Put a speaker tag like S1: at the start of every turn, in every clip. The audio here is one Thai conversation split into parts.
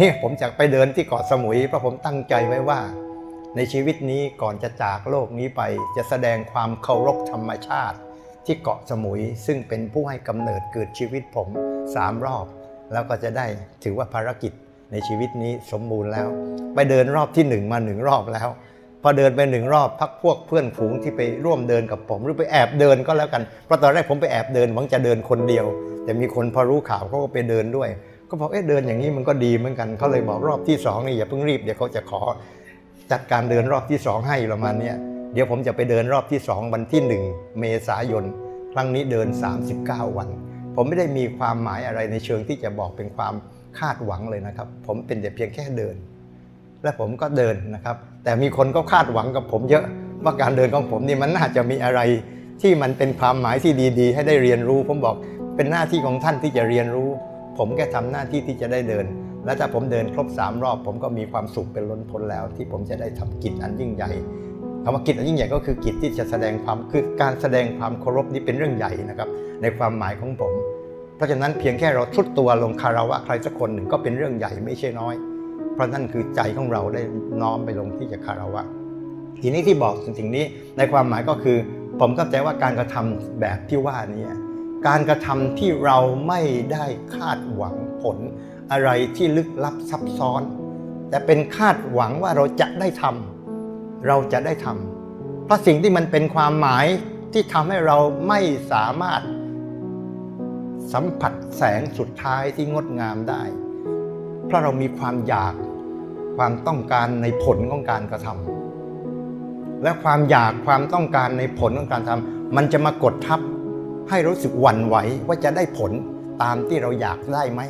S1: นี่ผมจะไปเดินที่เกาะสมุยเพราะผมตั้งใจไว้ว่า ในชีวิตนี้ก่อนจะจากโลกนี้ไปจะแสดงความเคารพธรรมชาติ ที่เกาะสมุยซึ่งเป็นผู้ให้กำเนิดเกิดชีวิตผมสามรอบ แล้วก็จะได้ถือว่าภารกิจในชีวิตนี้สมบูรณ์แล้ว ไปเดินรอบที่หนึ่งมาหนึ่งรอบแล้ว พอเดินไปหนึ่งรอบพักพวกเพื่อนฝูงที่ไปร่วมเดินกับผม หรือไปแอบเดินก็แล้วกันเพราะตอนแรกผมไปแอบเดินหวังจะเดินคนเดียว แต่มีคนพอรู้ข่าวเขาก็ไปเดินด้วย ก็บอกเอ๊ะเดินอย่างนี้มันก็ดีเหมือนกันเขาเลยบอกรอบที่สองนี่อย่าเพิ่งรีบเดี๋ยวเขาจะขอจัดการเดินรอบที่สองให้ประมาณเนี้ยเดี๋ยวผมจะไปเดินรอบที่สองวันที่หนึ่งเมษายน ครั้งนี้เดิน 39 วัน ผมไม่ได้มีความหมายอะไรในเชิงที่จะบอกเป็นความคาดหวังเลยนะครับ ผมเป็นแต่เพียงแค่เดิน และผมก็เดินนะครับ แต่มีคนก็คาดหวังกับผมเยอะว่าการเดินของผมนี่มันน่าจะมีอะไรที่มันเป็นความหมายที่ดี ๆ ให้ได้เรียนรู้ ผมบอกเป็นหน้าที่ของท่านที่จะเรียนรู้ ผมแค่ทำหน้าที่ที่จะได้เดิน และถ้าผมเดินครบสามรอบ ผมก็มีความสุขเป็นล้นพ้นแล้ว ที่ผมจะได้ทำกิจอันยิ่งใหญ่คำว่ากิจอันยิ่งใหญ่ก็คือกิจที่จะแสดงความคือการแสดงความเคารพนี่เป็นเรื่องใหญ่นะครับในความหมายของผม เพราะฉะนั้นเพียงแค่เราทุดตัวลงคาราวะใครสักคนหนึ่งก็เป็นเรื่องใหญ่ไม่ใช่น้อย เพราะนั่นคือใจของเราได้น้อมไปลงที่จะคาราวะทีนี้ที่บอกสิ่งนี้ในความหมายก็คือ ผมเข้าใจว่าการกระทำแบบที่ว่านี้ การกระทำที่เราไม่ได้คาดหวังผล อะไรที่ลึกลับซับซ้อน แต่เป็นคาดหวังว่าเราจะได้ทำเราจะได้ทำเพราะสิ่งที่มันเป็นความหมายที่ทำให้เราไม่สามารถ สัมผัสแสงสุดท้ายที่งดงามได้ เพราะเรามีความอยากความต้องการในผลของการกระทำและความอยากความต้องการในผลของการทำมันจะมากดทับ ให้รู้สึกหวั่นไหวว่าจะได้ผลตามที่เราอยากได้ไหม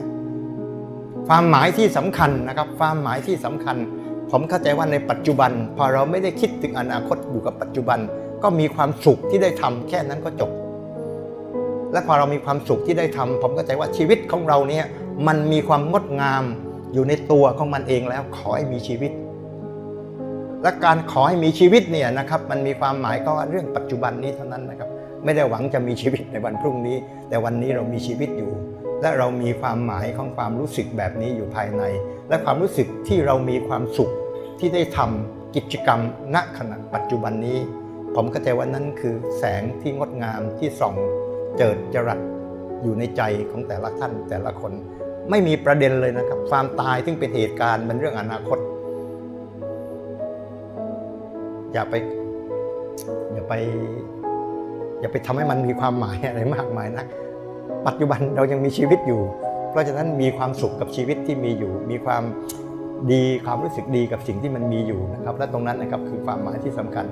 S1: ความหมายที่สำคัญนะครับ ความหมายที่สำคัญ ผมเข้าใจว่าในปัจจุบัน พอเราไม่ได้คิดถึงอนาคตอยู่กับปัจจุบัน ก็มีความสุขที่ได้ทำแค่นั้นก็จบ และพอเรามีความสุขที่ได้ทำผมเข้าใจว่าชีวิตของเราเนี่ยมันมีความงดงามอยู่ในตัวของมันเองแล้วขอให้มีชีวิต และการขอให้มีชีวิตเนี่ยนะครับมันมีความหมายก็เรื่องปัจจุบันนี้เท่านั้นนะครับ ไม่ได้หวังจะมีชีวิตในวันพรุ่งนี้ แต่วันนี้เรามีชีวิตอยู่ และเรามีความหมายของความรู้สึกแบบนี้อยู่ภายใน และความรู้สึกที่เรามีความสุขที่ได้ทำกิจกรรมณขณะปัจจุบันนี้ ผมเข้าใจว่านั่นคือแสงที่งดงามที่ส่องเจิดจรัสอยู่ในใจของแต่ละท่านแต่ละคน ไม่มีประเด็นเลยนะครับ ความตายซึ่งเป็นเหตุการณ์เป็นเรื่องอนาคต อย่าไปอย่าไป อย่าไปทำให้มันมีความหมายอะไรมากมายนัก ปัจจุบันเรายังมีชีวิตอยู่ เพราะฉะนั้นมีความสุขกับชีวิตที่มีอยู่ มีความดีความรู้สึกดีกับสิ่งที่มันมีอยู่นะครับ และตรงนั้นนะครับคือความหมายที่สำคัญ